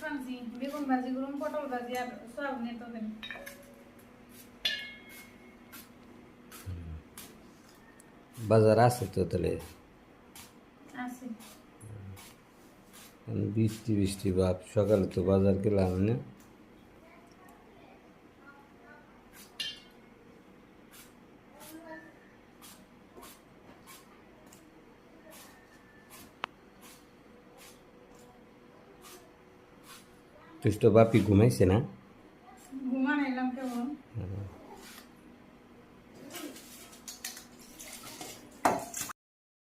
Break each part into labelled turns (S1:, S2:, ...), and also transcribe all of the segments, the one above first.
S1: ভাজি বেগুন ভাজি করুন পটল ভাজি আর সয়াবিনের তরকারি
S2: বাজার আছে তো তাহলে
S1: আছে
S2: এখন বৃষ্টি বৃষ্টি ভাব সকালে তো বাজার গেলাম না তুষ্ট বাপি ঘুমাইছে না
S1: ঘুমান এলাম কেমন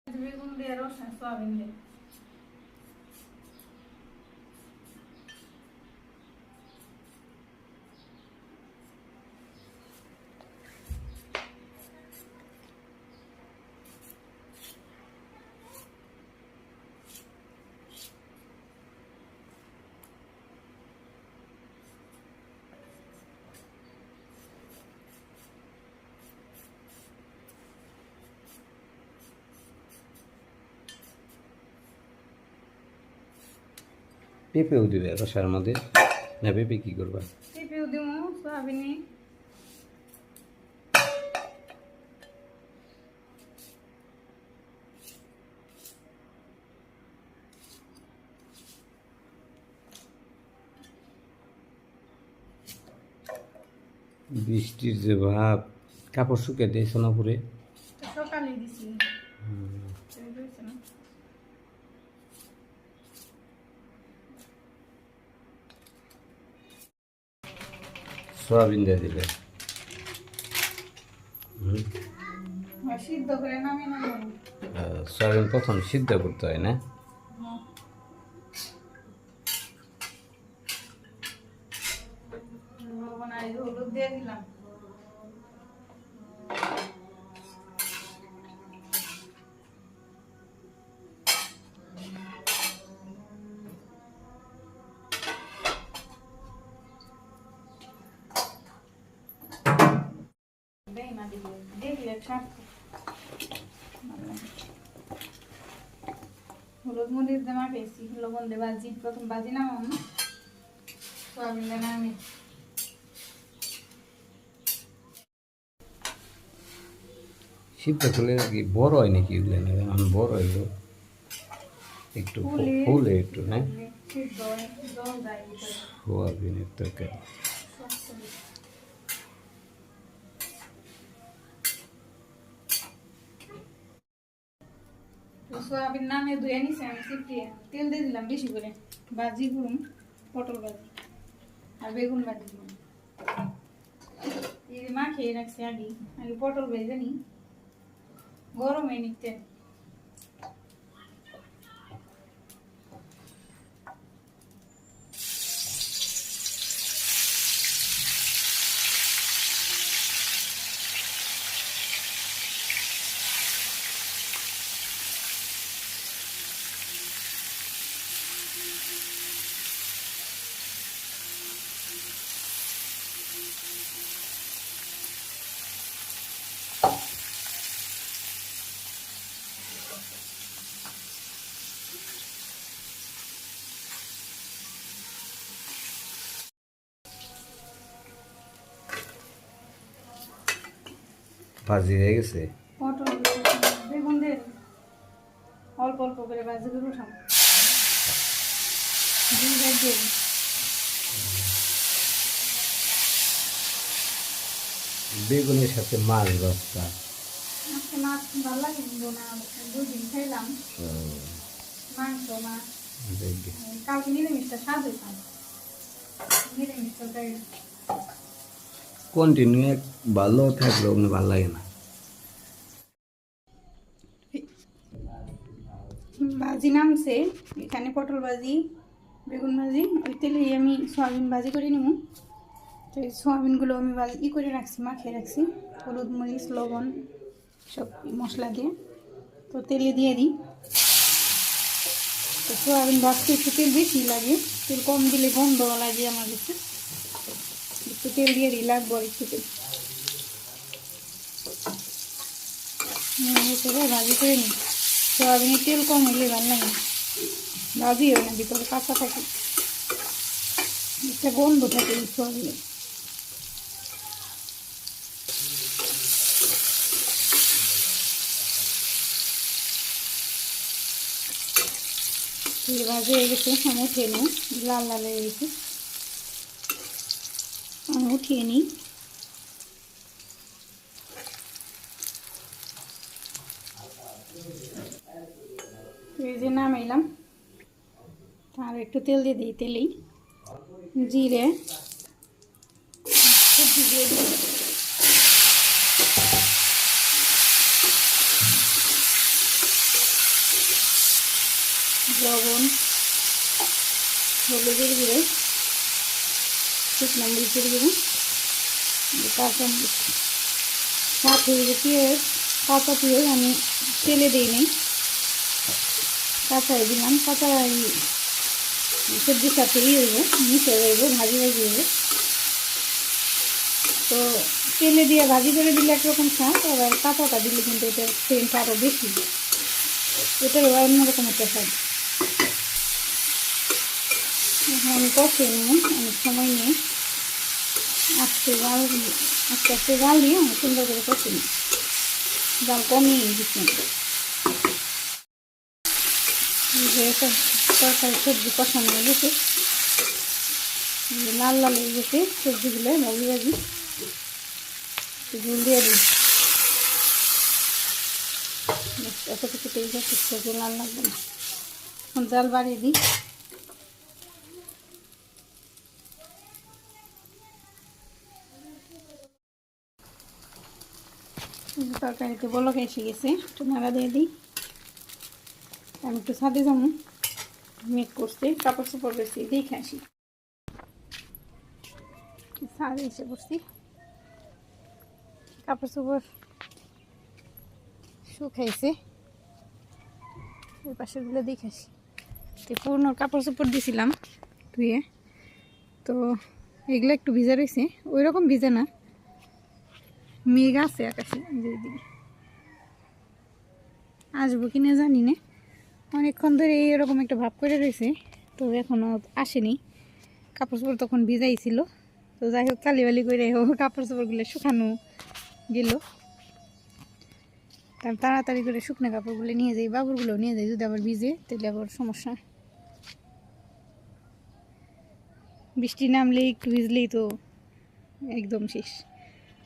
S1: বেগুন দিয়ে রস আর সয়াবিন দিয়ে
S2: পেঁপেও দিবে রসার মধ্যে। না পেঁপে কি করবা?
S1: পেঁপেও দিব সয়াবিনে।
S2: বৃষ্টির যে ভাব কাপড় শুকিয়ে শুকে দেয় সোনাপুরে
S1: তো সকালে দিছি তৈরি হয়েছে না
S2: সোয়াবিন দিয়ে দিলে
S1: নামিয়ে
S2: সয়াবিন প্রথম সিদ্ধ করতে হয় না?
S1: হলুদ দিয়ে দিলাম। হলুদ মরিচ দিয়ে মাখেছি লবণ দিয়ে ভাজি প্রথম ভাজি নামাম সোয়াবিন দিয়ে নামি
S2: সিদ্ধ করলে কি বড় হয় নাকি এগুলো না এখন বড় হইল একটু
S1: ফুলে।
S2: ফুলে একটু না
S1: হয়।
S2: সোয়াবিনের তরকারি
S1: শক্ত বেশি। তো সোয়াবিন নামে ধুয়ে নিছে আমি চিপিয়ে তেল দিয়ে দিলাম বেশি করে। ভাজি করুন পটল ভাজি আর বেগুন ভাজি করুন এই যে রাখছি আগে। আগে পটল ভেজে নি গরমে নিতে
S2: ভাজি হয়ে গেছে।
S1: পটল বেগুন দিয়ে অল্প অল্প করে ভাজি করে উঠাম
S2: বেগুনের সাথে মাছ
S1: আজকে মাছ ভালো লাগে না দুদিন খাইলাম মাংস মাছ। কালকে নিরামিষটা স্বাদ হইতাম নিরামিষ তরকারি
S2: কন্টিনিউ ভালো থাকলে ওগুলো ভালো লাগে না।
S1: ভাজি নামছে, এখানে পটল ভাজি, বেগুন ভাজি, ওই তেলে আমি সয়াবিন ভাজি করে নিব। তো এই সয়াবিনগুলো আমি ভাজি, ই করে রাখছি, মাখিয়ে রাখছি, হলুদ মরিচ, লবণ, সব মশলা দিয়ে। তো তেলে দিয়ে দিই। তো সয়াবিন ভাজতে একটু তেল বেশি লাগে, তেল কম দিলে গন্ধ লাগে আমার কাছে একটু তেল দিয়ে লাগবো আর একটু তেল। ভাজি করে নিই। সয়াবিনের তেল কম হইলে ভালো লাগে ভাজি হয় না, ভিতরে কাঁচা থাকে। একটা গন্ধ থাকে এই ভাজি হয়ে গেছে, আমি উঠিয়ে লাল লাল হয়ে গেছে। আমি উঠিয়ে নিই। যে নামাইলাম। আর একটু তেল দিয়ে দিই, তেলেই। জিরে। সবজি দিয়ে লবণ, হলুদের গুঁড়ো। শুকনো মরিচের গুঁড়ো কাঁচা মরিচ সাথে যে পেঁয়াজ কাঁচা আমি তেলে দিই নি কাঁচাই দিলাম। কাঁচা সবজির সাথে ইয়ে হইব, মিশে হইব, ভাজি ভাজি হইব। তো তেলে দিয়ে ভাজি করে দিলে একরকম স্বাদ, আবার কাঁচাটা দিলে কিন্তু এটার সেন্টটা আরও বেশি। এটার অন্যরকম একটা স্বাদ। এখন কষে নেব অনেক সময় নিয়ে আস্তে জাল আস্তে আস্তে জাল দিয়ে আমি সুন্দর করে কষে নিই। জাল কমিয়ে দিচ্ছি যে তরকারি সবজি কষানো হয়ে গেছে লাল লাল হয়ে গেছে সবজিগুলো ভাজি ভাজি। ঝুল দিয়ে দিই। ব্যাস, এতটুকু তেল কিছু লাল লাগবে না। জাল বাড়িয়ে দিই। তরকারিতে বলক এসে গেছে, একটু নাড়া দিয়ে দিই। আমি একটু ছাদে যাব, মেঘ করছে, কাপড় চোপড় বেশি দেখে আসি। ছাদে এসে কাপড় চোপড় শুকাইছে। ওই পাশেগুলো দেখে আসি। তো কাপড় চোপড় দিছিলাম ধুয়ে। তো এগুলো একটু ভিজা রয়েছে ওই রকম ভিজে না। মেঘ আছে আকাশে আসব কিনা জানি না। অনেকক্ষণ ধরে এরকম একটা ভাব করে রয়েছে, তো এখনও আসেনি। কাপড় চোপড় তখন ভিজাই ছিল তো যাই হোক কালিবালি করে ও কাপড় চোপড়গুলো শুকানো গেল। তার তাড়াতাড়ি করে শুকনো কাপড়গুলো নিয়ে যাই বাবুরগুলো নিয়ে যাই, যদি আবার ভিজে, তাহলে আবার সমস্যা। বৃষ্টি নামলেই একটু ভিজলেই তো একদম শেষ।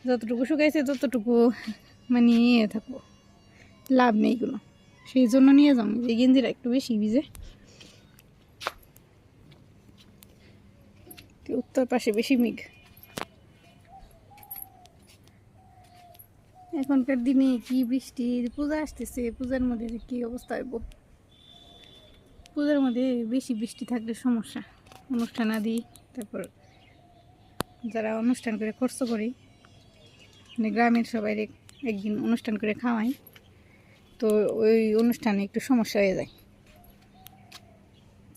S1: যতটুকু শুকাইছে ততটুকু মানে ইয়ে থাকব। লাভ নেই কোনো। সেই জন্য নিয়ে যাম যে গেঞ্জিটা একটু বেশি ভিজে। উত্তর পাশে বেশি মেঘ। এখনকার দিনে কি বৃষ্টি? পূজা আসতেছে। পূজার মধ্যে কি অবস্থা হইব? পূজার মধ্যে বেশি বৃষ্টি থাকলে সমস্যা। অনুষ্ঠান আদি তারপর যারা অনুষ্ঠান করে খরচ করি মানে গ্রামের সবাই একদিন অনুষ্ঠান করে খাওয়াই। তো ওই অনুষ্ঠানে একটু সমস্যা হয়ে যায়।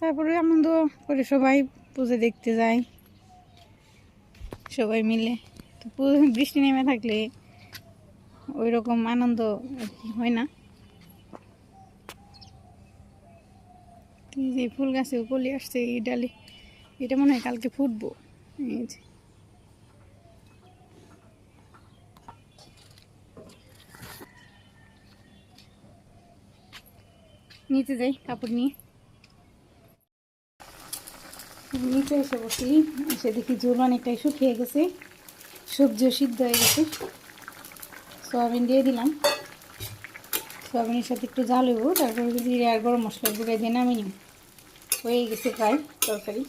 S1: তারপরে আনন্দ করে সবাই পুজো দেখতে যায়। সবাই মিলে। তো বৃষ্টি নেমে থাকলে ওই রকম আনন্দ হয় না। যে ফুল গাছে কলি আসছে এই ডালে। এটা মনে হয় কালকে ফুটবো। এই যে। নিচে যাই, কাপড় নিয়ে। নিচে এসে বসি, এসে দেখি জল অনেকটাই শুকিয়ে গেছে, সবজিও সিদ্ধ হয়ে গেছে। সয়াবিন দিয়ে দিলাম। সয়াবিনের সাথে একটু জাল হইব, তারপরে জিরে আর গরম মশলা গুঁড়ে দিয়ে নামিয়ে নিব হয়ে গেছে প্রায় তরকারি।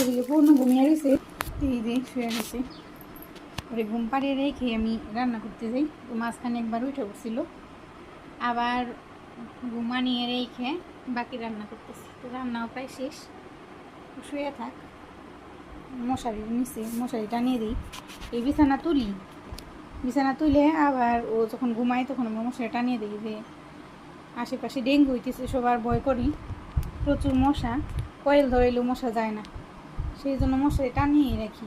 S1: এদিকে পূর্ণ ঘুমিয়ে রয়েছে। এই যে শুয়ে গেছে ওরে ঘুম পাড়িয়ে রেখে আমি রান্না করতে যাই। তো মাঝখানে একবার উঠে পড়ছিল আবার ঘুমানিয়ে রেখে বাকি রান্না করতেছি। তো রান্নাও প্রায় শেষ। শুয়ে থাক। মশারি নিচে, মশারি টানিয়ে দিই। এই বিছানা তুলি। বিছানা তুলে আবার ও যখন ঘুমায় তখন আমরা মশারি টানিয়ে দিই যে আশেপাশে ডেঙ্গু হইতেছে, সবার ভয় করি। প্রচুর মশা, কয়েল ধরাইলেও মশা যায় না। সেই জন্য মশারি টানিয়ে রাখি।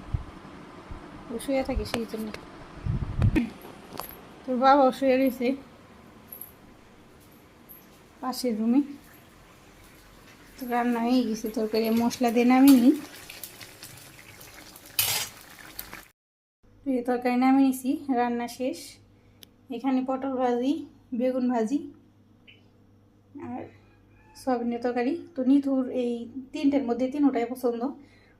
S1: ও শুয়ে থাকে সেই জন্য। তোর বাবাও শুয়ে রয়েছে। পাশের রুমে। তো রান্না হয়ে গেছে তরকারি মশলা দিয়ে নামিনি তরকারি নামি নিছি, রান্না শেষ। এখানে পটল ভাজি, বেগুন ভাজি আর সয়াবিনের তরকারি। তো নিথুর এই তিনটের মধ্যে তিনটাই পছন্দ।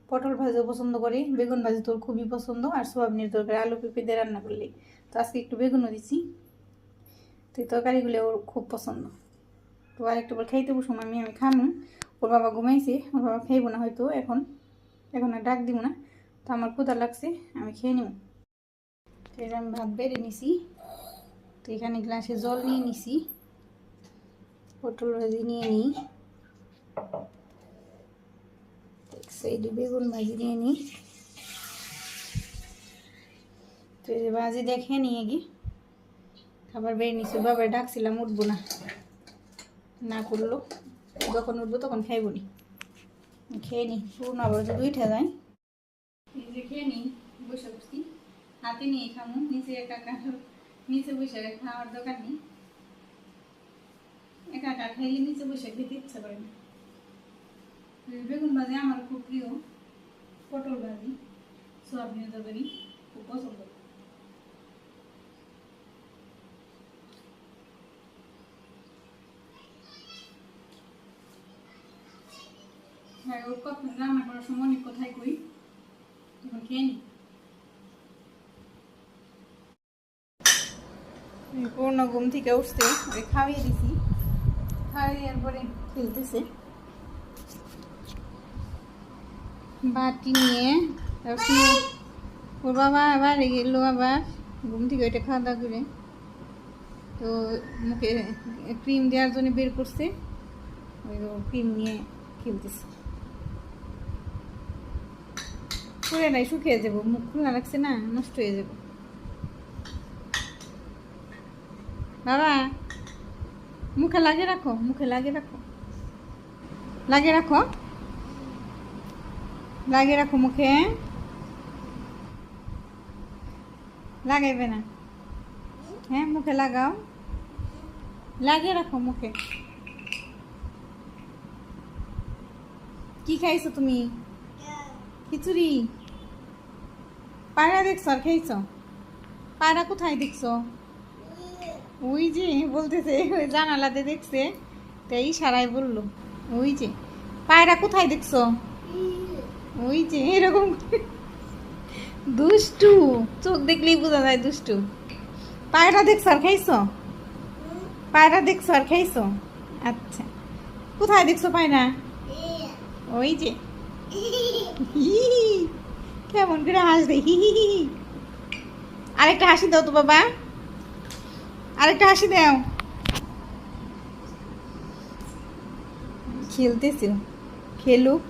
S1: পটল ভাজিও পছন্দ করে, বেগুন ভাজি তোর খুবই পছন্দ আর সয়াবিনের তরকারি, আলু পেঁপে দিয়ে রান্না করলে। তো আজকে একটু বেগুনও দিছি। তো তরকারিগুলো ওর খুব পছন্দ। তো আর একটু পর খাইতে বসুম, আমি আমি খামু। ওর বাবা ঘুমাইছে, ওর বাবা খাইবো না হয়তো এখন। এখন আর ডাক দিব না। তো আমার ক্ষুদা লাগছে, আমি খেয়ে নিব তো যে আমি ভাত বেড়ে নিছি। তো এখানে গ্লাসে জল নিয়ে নিছি। পটল ভাজি নিয়ে নিই। সাইডে বেগুন ভাজি নিয়ে নিই। তো এই ভাজি দেখে নিয়ে গিয়ে খাবার বেড়ে নিছি বাবার ডাকছিলাম, উঠবো না। না করল। যখন উঠবো তখন খাইবো নি। খেয়ে নিই পুরনো আবার যদি উঠে যায়। খেয়ে নিই বসে বসছি। হাতে নিয়ে খামু, নিচে একা নিচে বসে খাওয়ার দোকান নেই। একা একা খাইলে নিচে বসে খেতে ইচ্ছা করে না। বেগুন ভাজি আমার খুব প্রিয়, পটল ভাজি সোয়াবিনের তরকারি, খুব পছন্দ। হ্যাঁ রান্না করার সময় কই? খেয়ে পূর্ণ ঘুম থেকে ওই খাইয়ে দিছি। দেওয়ার পরে খেলতেছে। বাটি নিয়ে, তারপর ওর বাবা আবার গেলো আবার, ঘুম থেকে ওইটা খাওয়া দাওয়া করে। তো মুখে ক্রিম দেওয়ার জন্য বের করছে, ওই ক্রিম নিয়ে খেলতেছে। খুলে নাই, শুকিয়ে যাব। মুখ খোলা লাগছে না, নষ্ট হয়ে যাব। বাবা, মুখে লাগে রাখো, মুখে লাগে রাখো। লাগে রাখো। লাগে রাখো মুখে। লাগাইবে না। হ্যাঁ মুখে লাগাও। লাগিয়ে রাখো মুখে। কি খাইছো তুমি? খিচুড়ি। পায়রা দেখছ আর খাইছ পায়রা কোথায় দেখছ? ওই যে, বলতেছে, জানালাতে দেখছে। তাই সারাই বলল, ওই যে, পায়রা কোথায় দেখছ? ওই যে, এরকম দুষ্টু, চোখ দেখলেই বোঝা যায় দুষ্টু। পায়রা দেখছ আর খাইছ? পায়রা দেখছ আর খাইছ? আচ্ছা। কোথায় দেখছ পায়রা? ওই যে। কেমন করে হাসবে? হি হি হি। আরেকটা হাসি দাও তো বাবা। আরেকটা হাসি দাও। খেলতেছিল খেলুক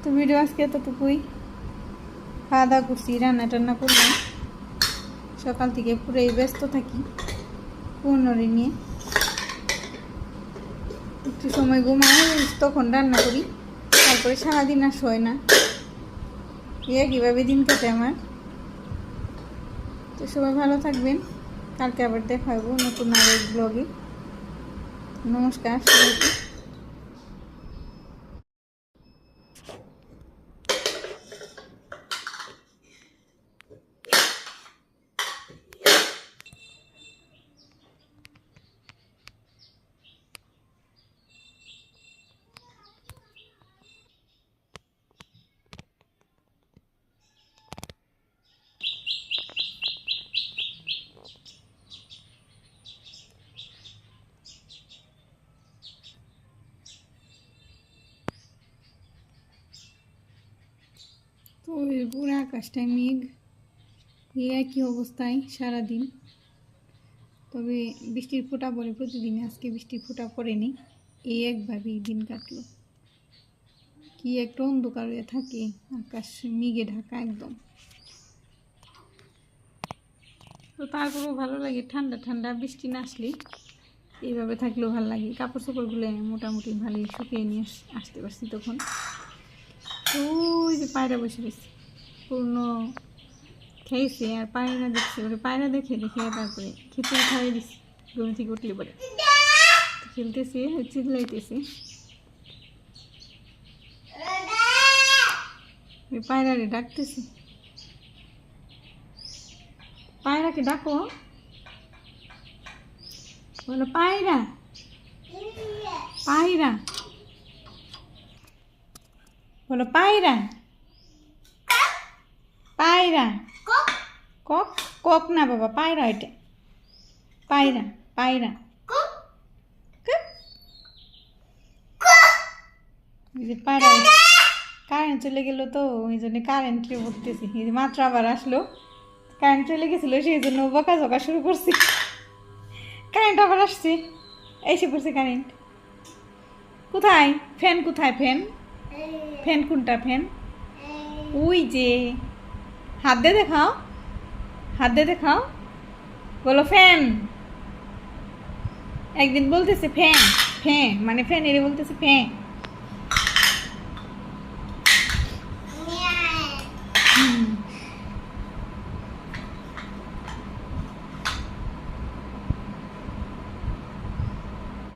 S1: তো ভিডিও আজকে এতটুকুই খাওয়া দাওয়া করছি, রান্না টান্না করলাম। সকাল থেকে পুরোই ব্যস্ত থাকি পূর্ণরে নিয়ে। একটু সময় ঘুমাই, তখন রান্না করি। তারপরে সারাদিন আর শোয় না। ইয়ে কীভাবে দিন কাটে আমার? তো সবাই ভালো থাকবেন। কালকে আবার দেখা হব নতুন আর এক ব্লগে নমস্কার, সবাইকে। তো পুরো আকাশটায় মেঘ। এই একই অবস্থায় সারাদিন। তবে বৃষ্টির ফোঁটা পড়ে প্রতিদিন, আজকে বৃষ্টির ফোঁটা পড়েনি। এই একভাবেই দিন কাটলো। কি একটা অন্ধকার হয়ে থাকে, আকাশ মেঘে ঢাকা একদম। তো তারপরেও ভালো লাগে, ঠান্ডা ঠান্ডা বৃষ্টি না আসলে এইভাবে থাকলেও ভালো লাগে। কাপড় চোপড়গুলো মোটামুটি ভালোই শুকিয়ে নিয়ে আস- আসতে পারছি তখন। ওই যে পায়রা বসে রয়েছে। পূর্ণ খেয়েছি, আর পায়রা দেখছে ওরে পায়রা দেখে দেখে তারপরে খিচুড়ি খাইয়ে দিছি, ঘুম থেকে উঠলে পরে। খেলতেছে, চিল্লাইতেছে। পায়রারে ডাকতেছে। পায়রাকে ডাকো। বলো, পায়রা। পায়রা। বলো, পায়রা। পায়রা। কক। কক? না বাবা পায়রা এটা। পায়রা পায়রা। কারেন্ট চলে গেল তো ওই জন্য কারেন্টে যে মাত্র আবার আসলো। কারেন্ট চলে গেছিল সেই জন্য বকা ঝকা শুরু করছি। কারেন্ট আবার আসছে। এসে পড়ছে কারেন্ট কোথায়? ফ্যান কোথায় ফ্যান? ফ্যান কোনটা ফ্যান? ওই যে। হাত দিয়ে দেখাও। হাত দিয়ে দেখাও। বলো, ফ্যান। একদিন বলতেছে ফ্যান ফ্যাঁ মানে ফ্যান এর বলতেছে ফ্যান।